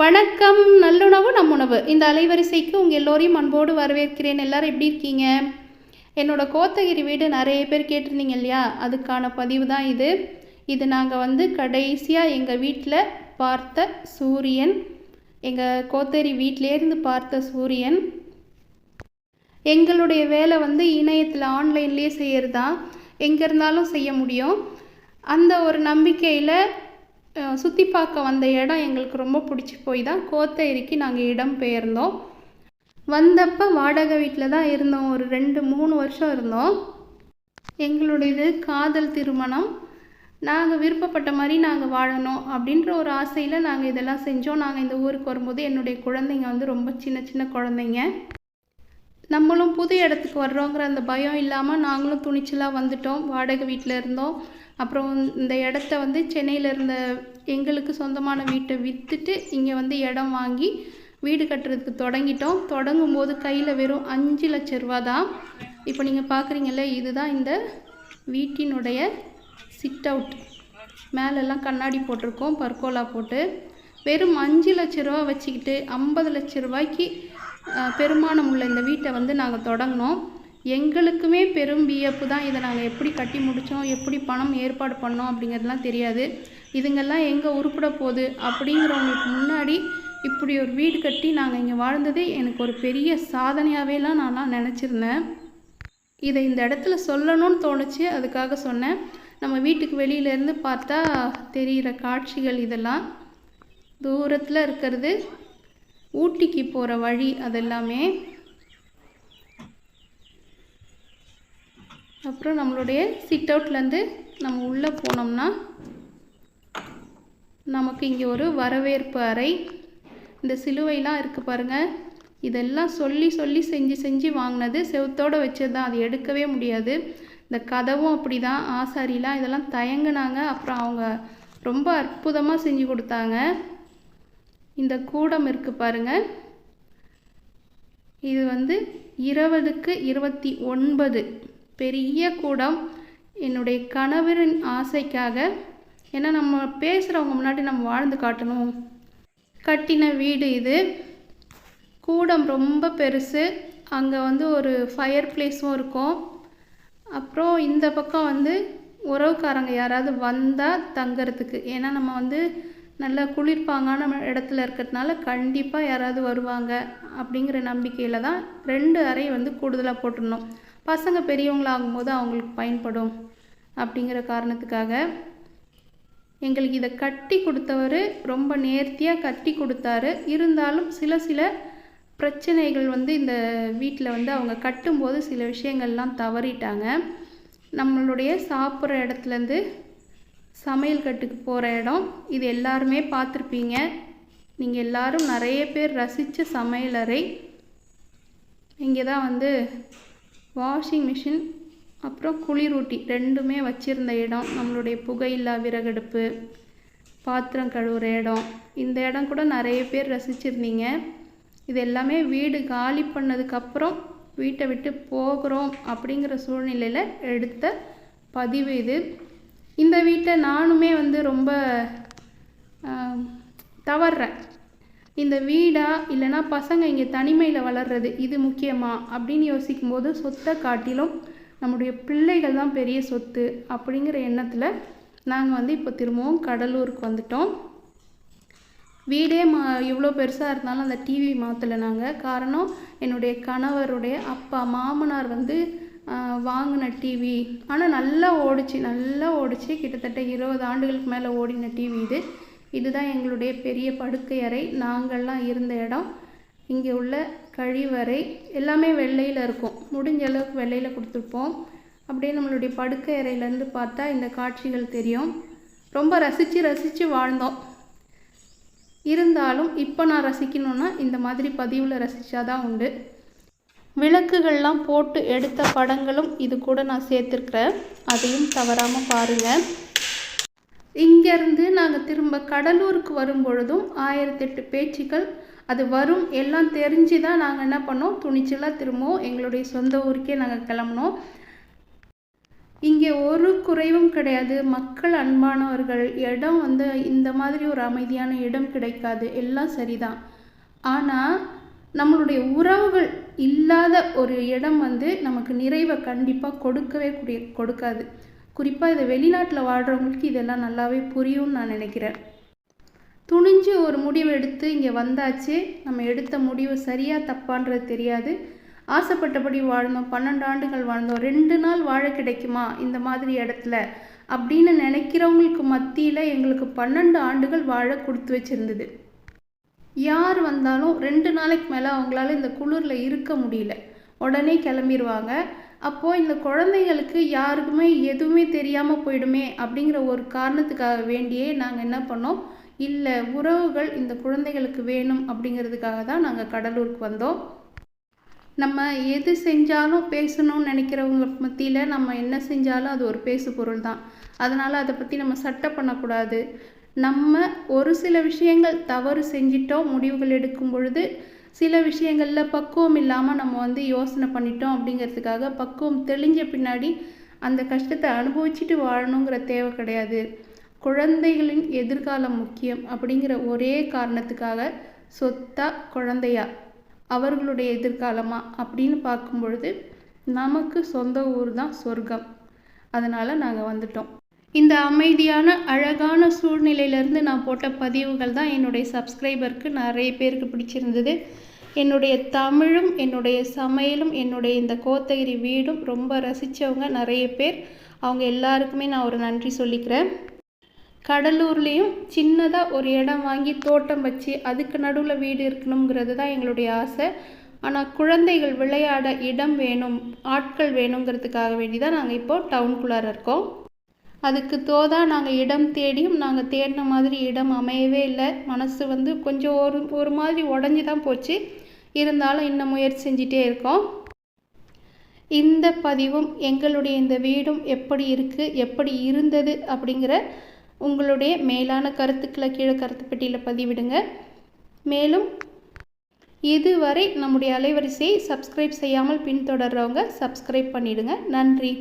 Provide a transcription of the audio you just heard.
வணக்கம் நல்லுணவு நம் உணவு இந்த அலைவரிசைக்கு உங்கள் எல்லோரையும் அன்போடு வரவேற்கிறேன். எல்லாரும் எப்படி இருக்கீங்க? என்னோட கோத்தகிரி வீடு நிறைய பேர் கேட்டிருந்தீங்க இல்லையா? அதுக்கான பதிவு தான் இது. இது நாங்கள் வந்து கடைசியாக எங்கள் வீட்டில் பார்த்த சூரியன். எங்கள் கோத்தகிரி வீட்டிலேருந்து பார்த்த சூரியன். எங்களுடைய வேலை வந்து இணையத்தில் ஆன்லைன்லேயே செய்கிறது தான் எங்கே இருந்தாலும் செய்ய முடியும். அந்த ஒரு நம்பிக்கையில் சுற்றி பார்க்க வந்த இடம் எங்களுக்கு ரொம்ப பிடிச்சி போய் தான் கோத்தகிரிக்கு நாங்கள் இடம் பெயர்ந்தோம். வந்தப்போ வாடகை வீட்டில் தான் இருந்தோம். ஒரு ரெண்டு மூணு வருஷம் இருந்தோம். எங்களுடையது காதல் திருமணம். நாங்கள் விருப்பப்பட்ட மாதிரி நாங்கள் வாழணும் அப்படின்ற ஒரு ஆசையில் நாங்கள் இதெல்லாம் செஞ்சோம். நாங்கள் இந்த ஊருக்கு வரும்போது என்னுடைய குழந்தைங்க வந்து ரொம்ப சின்ன சின்ன குழந்தைங்க. நம்மளும் புது இடத்துக்கு வர்றோங்கிற அந்த பயம் இல்லாமல் நாங்களும் துணிச்சலாக வந்துட்டோம். வாடகை வீட்டில் இருந்தோம். அப்புறம் இந்த இடத்த வந்து சென்னையில் இருந்த எங்களுக்கு சொந்தமான வீட்டை விற்றுட்டு இங்கே வந்து இடம் வாங்கி வீடு கட்டுறதுக்கு தொடங்கிட்டோம். தொடங்கும் போது கையில் வெறும் அஞ்சு லட்ச ரூபா தான் இப்போ நீங்கள் பார்க்குறீங்கல்ல இதுதான் இந்த வீட்டினுடைய சிட் அவுட் மேலெல்லாம் கண்ணாடி போட்டிருக்கோம் பர்கோலா போட்டு. வெறும் அஞ்சு லட்ச ரூபா வச்சுக்கிட்டு ஐம்பது லட்ச ரூபாய்க்கு பெருமானம் உள்ள இந்த வீட்டை வந்து நாங்கள் தொடங்கினோம். எங்களுக்குமே பெரும் வியப்பு தான். இதை நாங்கள் எப்படி கட்டி முடித்தோம் எப்படி பணம் ஏற்பாடு பண்ணோம்? அப்படிங்கிறதுலாம் தெரியாது. இதுங்கெல்லாம் எங்கே உருப்பிட போகுது? அப்படிங்கிறவங்களுக்கு முன்னாடி இப்படி ஒரு வீடு கட்டி நாங்கள் இங்கே வாழ்ந்ததே எனக்கு ஒரு பெரிய சாதனையாகவேலாம் நான்லாம் நினச்சிருந்தேன். இதை இந்த இடத்துல சொல்லணும்னு தோணுச்சு. அதுக்காக சொன்னேன். நம்ம வீட்டுக்கு வெளியிலேருந்து பார்த்தா தெரிகிற காட்சிகள் இதெல்லாம். தூரத்தில் இருக்கிறது. ஊட்டிக்கு போகிற வழி அதெல்லாமே அப்புறம் நம்மளுடைய சிட் அவுட்லேருந்து நம்ம உள்ளே போனோம்னா நமக்கு இங்கே ஒரு வரவேற்பு அறை. இந்த சிலுவைலாம் இருக்குது பாருங்கள் இதெல்லாம் சொல்லி சொல்லி செஞ்சு செஞ்சு வாங்கினது செவத்தோடு வச்சது தான் அது எடுக்கவே முடியாது. இந்த கதவும் அப்படி தான் ஆசாரிலாம் இதெல்லாம் தயங்குனாங்க. அப்புறம் அவங்க ரொம்ப அற்புதமாக செஞ்சு கொடுத்தாங்க. இந்த கூடம் இருக்குது பாருங்கள் இது வந்து இருபதுக்கு இருபத்தி ஒன்பது. பெரிய கூடம். என்னுடைய கணவரின் ஆசைக்காக. ஏன்னா நம்ம பேசுகிறவங்க முன்னாடி நம்ம வாழ்ந்து காட்டணும். கட்டின வீடு இது. கூடம் ரொம்ப பெருசு. அங்கே வந்து ஒரு ஃபயர் பிளேஸும் இருக்கும். அப்புறம் இந்த பக்கம் வந்து உறவுக்காரங்க யாராவது வந்தால் தங்கிறதுக்கு. ஏன்னா நம்ம வந்து நல்ல குளிர்பாங்கான இடத்துல இருக்கிறதுனால கண்டிப்பாக யாராவது வருவாங்க அப்படிங்கிற நம்பிக்கையில் தான் ரெண்டு அறை வந்து கூடுதலாக போட்டிருந்தோம். பசங்க பெரியவங்களாகும் போது அவங்களுக்கு பயன்படும் அப்படிங்கிற காரணத்துக்காக எங்களுக்கு இதை கட்டி கொடுத்தவர் ரொம்ப நேர்த்தியாக கட்டி கொடுத்தாரு. இருந்தாலும் சில சில பிரச்சனைகள் வந்து இந்த வீட்டில் வந்து அவங்க கட்டும்போது சில விஷயங்கள்லாம் தவறிட்டாங்க. நம்மளுடைய சாப்பிட்ற இடத்துலேருந்து சமையல் கட்டுக்கு போகிற இடம். இது எல்லாருமே பார்த்துருப்பீங்க. நீங்கள் எல்லாரும் நிறைய பேர் ரசித்த சமையலறை இங்கே தான் வந்து வாஷிங் மிஷின் அப்புறம் குளிரூட்டி ரெண்டுமே வச்சுருந்த இடம். நம்மளுடைய புகையில்லா விறகடுப்பு பாத்திரம் கழுவுற இடம். இந்த இடம் கூட நிறைய பேர் ரசிச்சிருந்தீங்க. இது எல்லாமே வீடு காலி பண்ணதுக்கப்புறம் வீட்டை விட்டு போகிறோம் அப்படிங்கிற சூழ்நிலையில் எடுத்த பதிவு இது. இந்த வீட்டை நானுமே வந்து ரொம்ப தவறுறேன் இந்த வீடா இல்லைன்னா பசங்க இங்கே தனிமையில் வளர்றது இது முக்கியமா அப்படின்னு யோசிக்கும்போது சொத்தை காட்டிலும் நம்முடைய பிள்ளைகள் தான் பெரிய சொத்து அப்படிங்கிற எண்ணத்தில் நாங்கள் வந்து இப்போ திரும்பவும் கடலூருக்கு வந்துட்டோம். வீடே மா இவ்வளோ பெருசாக இருந்தாலும் அந்த டிவி மாற்றலை நாங்கள் காரணம் என்னுடைய கணவருடைய அப்பா மாமனார் வந்து வாங்கின டிவி ஆனால் நல்லா ஓடிச்சு நல்லா ஓடிச்சு. கிட்டத்தட்ட இருபது ஆண்டுகளுக்கு மேலே ஓடின டிவி இது. இதுதான் எங்களுடைய பெரிய படுக்கை அறை. நாங்கள்லாம் இருந்த இடம். இங்கே உள்ள கழிவறை. எல்லாமே வெள்ளையில் இருக்கும். முடிஞ்ச அளவுக்கு வெள்ளையில் கொடுத்துருப்போம். அப்படியே நம்மளுடைய படுக்கை அறையிலேருந்து பார்த்தா இந்த காட்சிகள் தெரியும். ரொம்ப ரசித்து ரசித்து வாழ்ந்தோம். இருந்தாலும் இப்போ நான் ரசிக்கணுன்னா இந்த மாதிரி பதிவில் ரசித்தாதான் உண்டு. விளக்குகள்லாம் போட்டு எடுத்த படங்களும் இது கூட நான் சேர்த்துருக்குறேன். அதையும் தவறாமல் பாருங்கள் இங்கேருந்து நாங்கள் திரும்ப கடலூருக்கு வரும் பொழுதும் ஆயிரத்தெட்டு பேச்சுக்கள். அது வரும் எல்லாம் தெரிஞ்சு தான் நாங்கள் என்ன பண்ணோம்? துணிச்சலாக திரும்பவும் எங்களுடைய சொந்த ஊருக்கே நாங்கள் கிளம்புனோம். இங்கே ஒரு குறைவும் கிடையாது. மக்கள் அன்பானவர்கள் இடம் வந்து இந்த மாதிரி ஒரு அமைதியான இடம் கிடைக்காது. எல்லாம் சரிதான். ஆனால் நம்மளுடைய உறவுகள் இல்லாத ஒரு இடம் வந்து நமக்கு நிறைவை கண்டிப்பாக கொடுக்கவே கூடிய கொடுக்காது. குறிப்பாக இதை வெளிநாட்டில் வாழ்கிறவங்களுக்கு இதெல்லாம் நல்லாவே புரியும்னு நான் நினைக்கிறேன். துணிஞ்சு ஒரு முடிவு எடுத்து இங்கே வந்தாச்சு. நம்ம எடுத்த முடிவு சரியாக தப்பான்றது தெரியாது. ஆசைப்பட்டபடி வாழ்ந்தோம். பன்னெண்டு ஆண்டுகள் வாழ்ந்தோம். ரெண்டு நாள் வாழ கிடைக்குமா இந்த மாதிரி இடத்துல? அப்படின்னு நினைக்கிறவங்களுக்கு மத்தியில் எங்களுக்கு பன்னெண்டு ஆண்டுகள் வாழ கொடுத்து வச்சுருந்தது. யார் வந்தாலும் ரெண்டு நாளைக்கு மேலே அவங்களால இந்த குளிரில் இருக்க முடியல. உடனே கிளம்பிடுவாங்க அப்போது இந்த குழந்தைங்களுக்கு யாருக்குமே எதுவுமே தெரியாமல் போயிடுமே அப்படிங்கிற ஒரு காரணத்துக்காக வேண்டியே நாங்கள் என்ன பண்ணோம்? இல்லை உறவுகள் இந்த குழந்தைகளுக்கு வேணும் அப்படிங்கிறதுக்காக தான் நாங்கள் கடலூருக்கு வந்தோம். நம்ம எது செஞ்சாலும் பேசணும்னு நினைக்கிறவங்க மத்தியில் நம்ம என்ன செஞ்சாலும் அது ஒரு பேசு பொருள் தான். அதனால் அதை பற்றி நம்ம சட்டை பண்ணக்கூடாது. நம்ம ஒரு சில விஷயங்கள் தவறு செஞ்சிட்டோம் முடிவுகள் எடுக்கும் பொழுது சில விஷயங்களில் பக்குவம் இல்லாமல் நம்ம வந்து யோசனை பண்ணிட்டோம் அப்படிங்கிறதுக்காக பக்குவம் தெளிஞ்ச பின்னாடி அந்த கஷ்டத்தை அனுபவிச்சுட்டு வாழணுங்கிற தேவை கிடையாது. குழந்தைகளின் எதிர்காலம் முக்கியம் அப்படிங்கிற ஒரே காரணத்துக்காக சொத்தா குழந்தையா? அவர்களுடைய எதிர்காலமா? அப்படின்னு பார்க்கும் பொழுது நமக்கு சொந்த ஊர் தான் சொர்க்கம். அதனால் நாங்கள் வந்துட்டோம். இந்த அமைதியான அழகான சூழ்நிலையிலேருந்து நான் போட்ட பதிவுகள் தான் என்னுடைய சப்ஸ்கிரைபருக்கு நிறைய பேருக்கு பிடிச்சிருந்தது. என்னுடைய தமிழும் என்னுடைய சமையலும் என்னுடைய இந்த கோத்தகிரி வீடும் ரொம்ப ரசித்தவங்க நிறைய பேர். அவங்க எல்லாருக்குமே நான் ஒரு நன்றி சொல்லிக்கிறேன். கடலூர்லேயும் சின்னதாக ஒரு இடம் வாங்கி தோட்டம் வச்சு அதுக்கு நடுவில் வீடு இருக்கணுங்கிறது தான் எங்களுடைய ஆசை. ஆனால் குழந்தைகள் விளையாட இடம் வேணும் ஆட்கள் வேணுங்கிறதுக்காக வேண்டி தான் நாங்கள் இப்போது டவுன்குள்ளார இருக்கோம். அதுக்கு தோதா நாங்கள் இடம் தேடியும் நாங்கள் தேடின மாதிரி இடம் அமையவே இல்லை. மனசு வந்து கொஞ்சம் ஒரு ஒரு மாதிரி உடஞ்சி தான் போச்சு. இருந்தாலும் இன்னும் முயற்சி செஞ்சிட்டே இருக்கோம். இந்த பதிவும் எங்களுடைய இந்த வீடும் எப்படி இருக்குது எப்படி இருந்தது அப்படிங்கிற உங்களுடைய மேலான கருத்துக்களை கீழே கருத்து பெட்டியில் பதிவிடுங்க. மேலும் இதுவரை நம்முடைய அலைவரிசையை சப்ஸ்கிரைப் செய்யாமல் பின்தொடர்றவங்க சப்ஸ்கிரைப் பண்ணிவிடுங்க நன்றி.